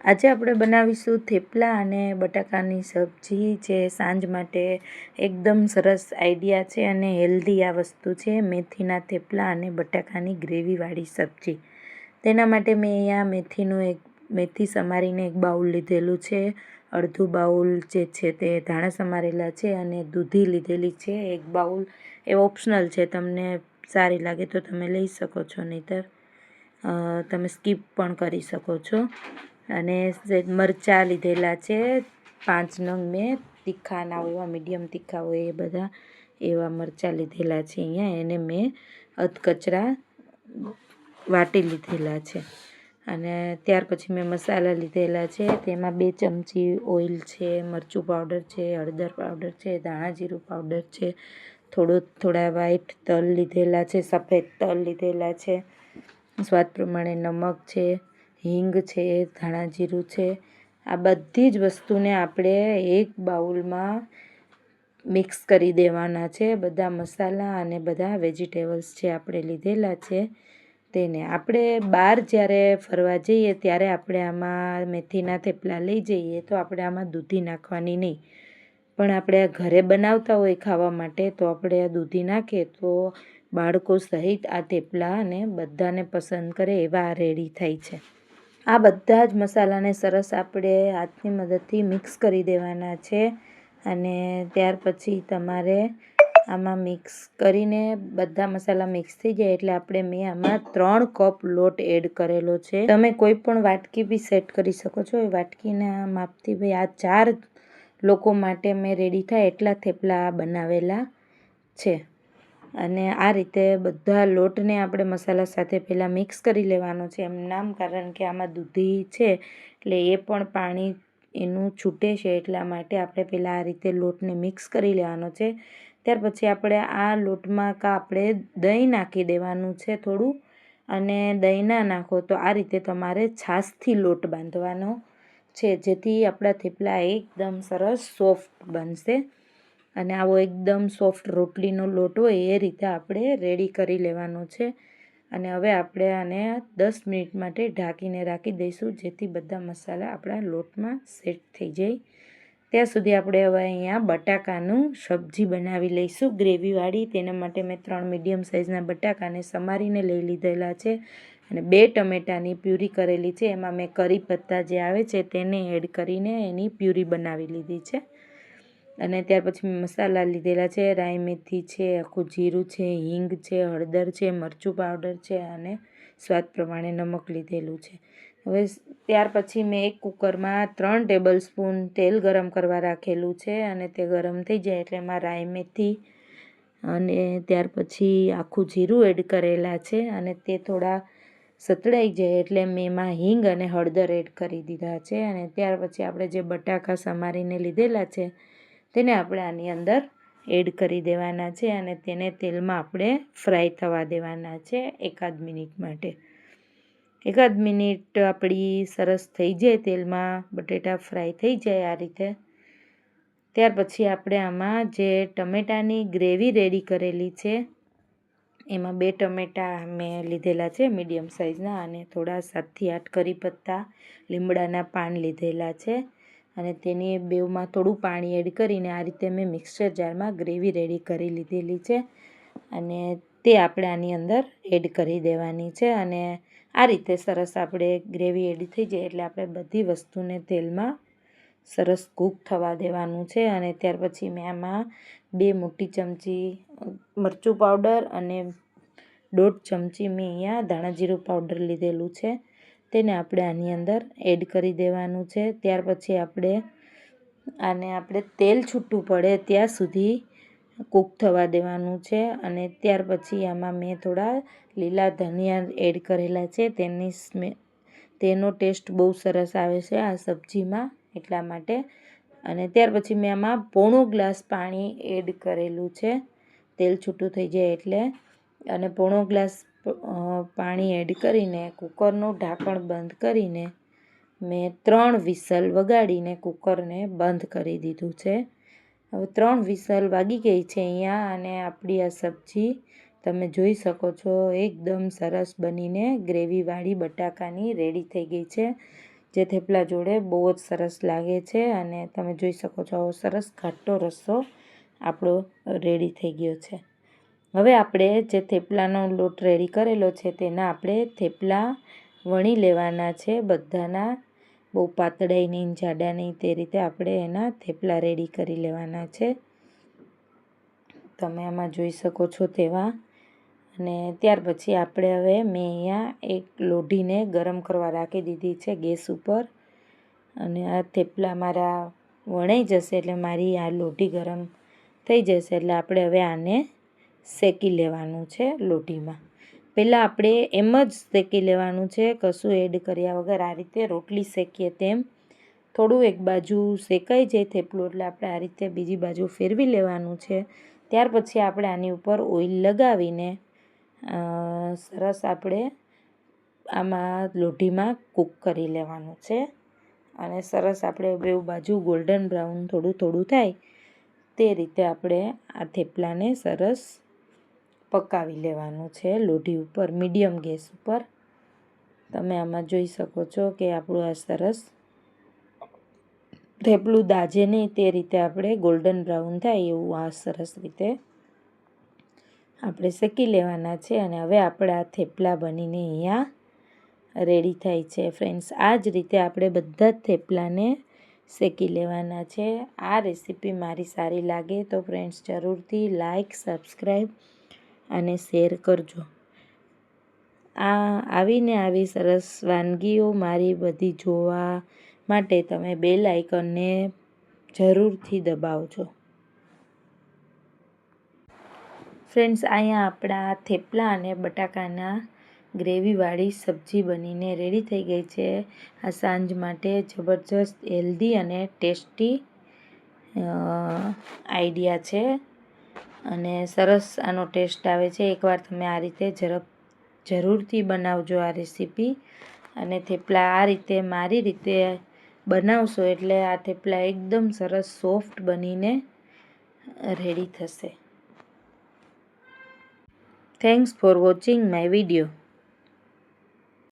આજે આપણે બનાવીશું થેપલા અને બટાકાની સબ્જી જે સાંજ માટે એકદમ સરસ આઈડિયા છે અને હેલ્ધી આ વસ્તુ છે, મેથીના થેપલા અને બટાકાની ગ્રેવીવાળી સબ્જી. તેના માટે મેં અહીંયા મેથીનું એક, મેથી સમારીને એક બાઉલ લીધેલું છે, અડધું બાઉલ જે છે તે ધાણા સમારેલા છે અને દૂધી લીધેલી છે, એક બાઉલ એ ઓપ્શનલ છે, તમને સારી લાગે તો તમે લઈ શકો છો, નહીંતર તમે સ્કીપ પણ કરી શકો છો. અને મરચાં લીધેલા છે, પાંચ નંગ મેં તીખા ના હોય એવા મીડિયમ તીખા હોય, એ બધા એવા મરચાં લીધેલા છે અહીંયા. એને મેં અધકચરા વાટી લીધેલા છે. અને ત્યાર પછી મેં મસાલા લીધેલા છે. તેમાં બે ચમચી ઓઇલ છે, મરચું પાવડર છે, હળદર પાવડર છે, ધાણા જીરું પાવડર છે, થોડો, થોડા વ્હાઈટ તલ લીધેલા છે, સફેદ તલ લીધેલા છે, સ્વાદ પ્રમાણે નમક છે હિંગ છે ધાણા જીરું છે, આ બધી જ વસ્તુને આપણે એક બાઉલમાં મિક્સ કરી દેવાના છે. બધા મસાલા અને બધા વેજીટેબલ્સ જે આપણે લીધેલા છે તેને આપણે બહાર જ્યારે ફરવા જઈએ ત્યારે આપણે આમાં મેથીના થેપલા લઈ જઈએ તો આપણે આમાં દૂધી નાખવાની નહીં. પણ આપણે ઘરે બનાવતા હોય ખાવા માટે તો આપણે દૂધી નાખીએ તો બાળકો સહિત આ થેપલા અને બધાને પસંદ કરે એવા રેડી થાય છે. આ બધા જ મસાલાને સરસ આપણે હાથની મદદથી મિક્સ કરી દેવાના છે અને ત્યાર પછી તમારે આમાં મિક્સ કરીને બધા મસાલા મિક્સ થઈ જાય એટલે આપણે મેં આમાં ત્રણ કપ લોટ એડ કરેલો છે. તમે કોઈ પણ વાટકી બી સેટ કરી શકો છો. એ વાટકીના માપથી ભાઈ આ ચાર લોકો માટે મેં રેડી થાય એટલા થેપલા બનાવેલા છે. અને આ રીતે બધા લોટને આપણે મસાલા સાથે પહેલાં મિક્સ કરી લેવાનો છે. એમ નામ કારણ કે આમાં દૂધી છે, એટલે એ પણ પાણી એનું છૂટે છે, એટલા માટે આપણે પહેલાં આ રીતે લોટને મિક્સ કરી લેવાનો છે. ત્યાર પછી આપણે આ લોટમાં કા આપણે દહીં નાખી દેવાનું છે થોડું, અને દહીં ના નાખો તો આ રીતે તમારે છાશથી લોટ બાંધવાનો છે, જેથી આપણા થેપલા એકદમ સરસ સોફ્ટ બનશે. અને આવો એકદમ સોફ્ટ રોટલીનો લોટ હોય એ રીતે આપણે રેડી કરી લેવાનો છે. અને હવે આપણે આને દસ મિનિટ માટે ઢાંકીને રાખી દઈશું, જેથી બધા મસાલા આપણા લોટમાં સેટ થઈ જાય. ત્યાં સુધી આપણે હવે અહીંયા બટાકાનું સબ્જી બનાવી લઈશું. ગ્રેવીવાળી તેના માટે મેં ત્રણ મીડિયમ સાઇઝના બટાકાને સમારીને લઈ લીધેલા છે. અને બે ટમેટાની પ્યુરી કરેલી છે. એમાં મેં કરી પત્તા જે આવે છે તેને એડ કરીને એની પ્યુરી બનાવી લીધી છે. અને ત્યાર પછી મેં મસાલા લીધેલા છે, રાઈ મેથી છે, આખું જીરું છે, હિંગ છે, હળદર છે, મરચું પાવડર છે અને સ્વાદ પ્રમાણે નમક લીધેલું છે. હવે ત્યાર પછી મેં એક કુકરમાં ત્રણ ટેબલ સ્પૂન તેલ ગરમ કરવા રાખેલું છે અને તે ગરમ થઈ જાય એટલે એમાં રાઈ મેથી અને ત્યાર પછી આખું જીરું એડ કરેલા છે અને તે થોડા સતળાઈ જાય એટલે મેં એમાં હિંગ અને હળદર એડ કરી દીધા છે અને ત્યાર પછી આપણે જે બટાકા સમારીને લીધેલા છે તેને આપણે આની અંદર એડ કરી દેવાના છે અને તેને તેલમાં આપણે ફ્રાય થવા દેવાના છે એકાદ મિનિટ માટે. એકાદ મિનિટ આપણી સરસ થઈ જાય તેલમાં, બટેટા ફ્રાય થઈ જાય આ રીતે. ત્યાર પછી આપણે આમાં જે ટમેટાની ગ્રેવી રેડી કરેલી છે, એમાં બે ટમેટા મેં લીધેલા છે મીડિયમ સાઇઝના અને થોડા સાતથી આઠ કરી પત્તા લીમડાના પાન લીધેલા છે. અને તેની બેવમાં થોડું પાણી એડ કરીને આ રીતે મેં મિક્સર જારમાં ગ્રેવી રેડી કરી લીધેલી છે. અને તે આપણે આની અંદર એડ કરી દેવાની છે અને આ રીતે સરસ આપણે ગ્રેવી એડ થઈ જાય એટલે આપણે બધી વસ્તુને તેલમાં સરસ કૂક થવા દેવાનું છે. અને ત્યાર પછી મેં આમાં બે મોટી ચમચી મરચું પાવડર અને દોઢ ચમચી મેં અહીંયા ધાણા જીરું પાવડર લીધેલું છે. તેને આપણે આની અંદર એડ કરી દેવાનું છે. ત્યાર પછી આપણે આને આપણે તેલ છૂટું પડે ત્યાં સુધી કૂક થવા દેવાનું છે. અને ત્યાર પછી આમાં મેં થોડા લીલા ધનિયા એડ કરેલા છે. તેની સ્મે, તેનો ટેસ્ટ બહુ સરસ આવે છે આ સબ્જીમાં એટલા માટે. અને ત્યાર પછી મેં આમાં પોણો ગ્લાસ પાણી એડ કરેલું છે. તેલ છૂટું થઈ જાય એટલે. અને પોણો ગ્લાસ પાણી એડ કરીને, કુકરનું ઢાંકણ બંધ કરીને, મેં ત્રણ વિસલ વગાડીને કુકરને બંધ કરી દીધું છે. હવે ત્રણ વિસલ વાગી ગઈ છે અહીંયા અને આપણી આ સબ્જી તમે જોઈ શકો છો, એકદમ સરસ બનીને ગ્રેવીવાળી બટાકાની રેડી થઈ ગઈ છે, જે થેપલા જોડે બહુ જ સરસ લાગે છે અને તમે જોઈ શકો છો સરસ ઘાટો રસ્સો આપણો રેડી થઈ ગયો છે. હવે આપણે જે થેપલાનો લોટ રેડી કરેલો છે તેના આપણે થેપલા વણી લેવાના છે બધાના. બહુ પાતળાઈ નહીં, જાડા નહીં, તે રીતે આપણે એના થેપલા રેડી કરી લેવાના છે. તમે આમાં જોઈ શકો છો તેવા. અને ત્યાર પછી આપણે હવે મેં અહીંયા એક લોઢીને ગરમ કરવા રાખી દીધી છે ગેસ ઉપર. અને આ થેપલા મારા વણાઈ જશે એટલે મારી આ લોઢી ગરમ થઈ જશે એટલે આપણે હવે આને શેકી લેવાનું છે લોઢીમાં પહેલાં આપણે એમ જ શેકી લેવાનું છે, કશું એડ કર્યા વગર આ રીતે રોટલી શેકીએ તેમ. થોડું એક બાજુ શેકાઈ જાય થેપલું, એટલે આપણે આ રીતે બીજી બાજુ ફેરવી લેવાનું છે. ત્યાર પછી આપણે આની ઉપર ઓઇલ લગાવીને સરસ આપણે આમાં લોઢીમાં કૂક કરી લેવાનું છે. અને સરસ આપણે બેવું બાજુ ગોલ્ડન બ્રાઉન થોડું થોડું થાય, તે રીતે આપણે આ થેપલાને સરસ પકાવી લેવાનું છે લોઢી ઉપર, મીડિયમ ગેસ ઉપર. તમે આમાં જોઈ શકો છો કે આપણું આ સરસ થેપલું દાજે નહીં, તે રીતે આપણે ગોલ્ડન બ્રાઉન થાય એવું આ સરસ રીતે આપણે શેકી લેવાના છે અને હવે આપણા થેપલા બનીને અહીંયા રેડી થાય છે. ફ્રેન્ડ્સ આ જ રીતે આપણે બધા જ થેપલાને શેકી લેવાના છે. આ રેસીપી મારી સારી લાગે તો ફ્રેન્ડ્સ જરૂરથી લાઈક સબસ્ક્રાઈબ અને શેર કરજો. આ આવીને આવી સરસ વાનગીઓ મારી બધી જોવા માટે તમે બેલ આઇકનને જરૂરથી દબાવજો. ફ્રેન્ડ્સ, અહીંયા આપણા થેપલા અને બટાકાના ગ્રેવીવાળી સબ્જી બનીને રેડી થઈ ગઈ છે. આ સાંજ માટે જબરજસ્ત હેલ્ધી અને ટેસ્ટી આઈડિયા છે. અને સરસ આનો ટેસ્ટ આવે છે. એકવાર તમે આ રીતે ઝડપ, જરૂરથી બનાવજો આ રેસીપી. અને થેપલા આ રીતે, મારી રીતે બનાવશો એટલે આ થેપલા એકદમ સરસ સોફ્ટ બનીને રેડી થશે. Thanks for watching my video